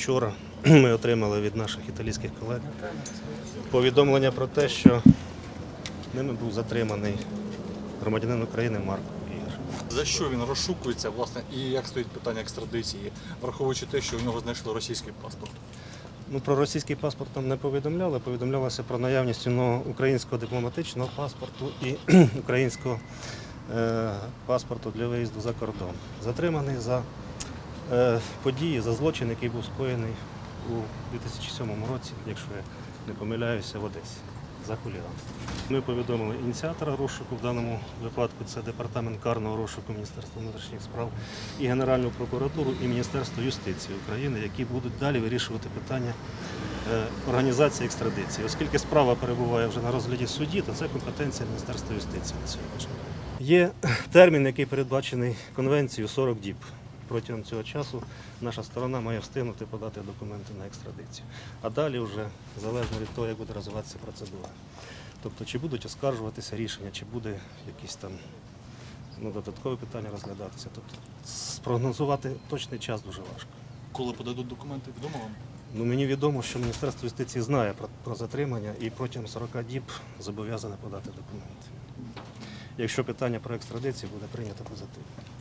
Вчора ми отримали від наших італійських колег повідомлення про те, що ними був затриманий громадянин України Марко Ігор. За що він розшукується, власне, і як стоїть питання екстрадиції, враховуючи те, що у нього знайшли російський паспорт? Ну, про російський паспорт там не повідомляли, повідомлялося про наявність українського дипломатичного паспорту і українського е, паспорту для виїзду за кордон. Затриманий за події, за злочин, який був скоєний у 2007 році, якщо я не помиляюся, в Одесі за хуліганство. Ми повідомили ініціатора розшуку, в даному випадку це департамент карного розшуку Міністерства внутрішніх справ і Генеральну прокуратуру і Міністерство юстиції України, які будуть далі вирішувати питання е, організації екстрадиції. Оскільки справа перебуває вже на розгляді судді, то це компетенція Міністерства юстиції на сьогоднішній. Є термін, який передбачений конвенцією 40 діб. Протягом цього часу наша сторона має встигнути подати документи на екстрадицію. А далі вже залежно від того, як буде розвиватися процедура. Тобто, чи будуть оскаржуватися рішення, чи буде якісь там ну, додаткові питання розглядатися. Тобто спрогнозувати точний час дуже важко. Коли подадуть документи, відомо вам? Ну, мені відомо, що Міністерство юстиції знає про, про затримання і протягом 40 діб зобов'язане подати документи. Якщо питання про екстрадицію буде прийнято позитивно.